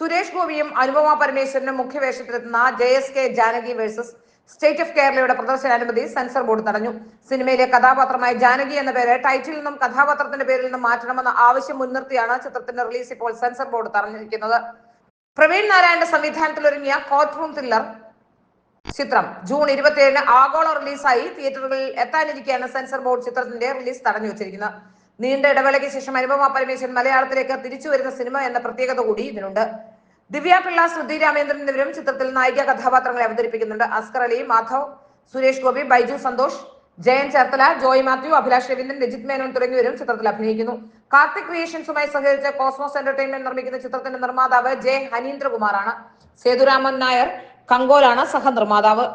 സുരേഷ് ഗോപിയും അനുപമ പരമേശ്വരനും മുഖ്യവേഷത്തിലെത്തുന്ന J S K Janaki versus state of കേരളയുടെ പ്രദർശനാനുമതി സെൻസർ ബോർഡ് തടഞ്ഞു. സിനിമയിലെ കഥാപാത്രമായ ജാനകി എന്ന പേര് ടൈറ്റിൽ നിന്നും കഥാപാത്രത്തിന്റെ പേരിൽ നിന്നും മാറ്റണമെന്ന ആവശ്യം മുൻനിർത്തിയാണ് ചിത്രത്തിന്റെ റിലീസ് ഇപ്പോൾ സെൻസർ ബോർഡ് തടഞ്ഞിരിക്കുന്നത്. പ്രവീൺ നാരായണന്റെ സംവിധാനത്തിൽ ഒരുങ്ങിയ കോർട്ട് റൂം ത്രില്ലർ ചിത്രം ജൂൺ ഇരുപത്തിയേഴിന് ആഗോള റിലീസായി തിയേറ്ററുകളിൽ എത്താനിരിക്കെയാണ് സെൻസർ ബോർഡ് ചിത്രത്തിന്റെ റിലീസ് തടഞ്ഞു വെച്ചിരിക്കുന്നത്. നീണ്ട ഇടവേളയ്ക്ക് ശേഷം അനുപമ പരമേശ്വരൻ മലയാളത്തിലേക്ക് തിരിച്ചു വരുന്ന സിനിമ എന്ന പ്രത്യേകത കൂടി ഇതിനുണ്ട്. ദിവ്യ പിള്ള ശ്രുതി രാമേന്ദ്രൻ എന്നിവരും ചിത്രത്തിൽ നായിക കഥാപാത്രങ്ങളെ അവതരിപ്പിക്കുന്നുണ്ട്. അസ്കർ അലി മാധവ് സുരേഷ് ഗോപി ബൈജു സന്തോഷ് ജയൻ ചേർത്തല ജോയ് മാത്യു അഭിലാഷ് രവീന്ദ്രൻ രജിത് മേനോൻ തുടങ്ങിയവരും ചിത്രത്തിൽ അഭിനയിക്കുന്നു. കാർത്തിക് ക്രിയേഷൻസുമായി സഹകരിച്ച കോസ്മോസ് എന്റർടൈൻമെന്റ് നിർമ്മിക്കുന്ന ചിത്രത്തിന്റെ നിർമ്മാതാവ് ജെ ഹനീന്ദ്രകുമാറാണ്. സേതുരാമൻ നായർ കങ്കോലാണ് സഹനിർമ്മാതാവ്.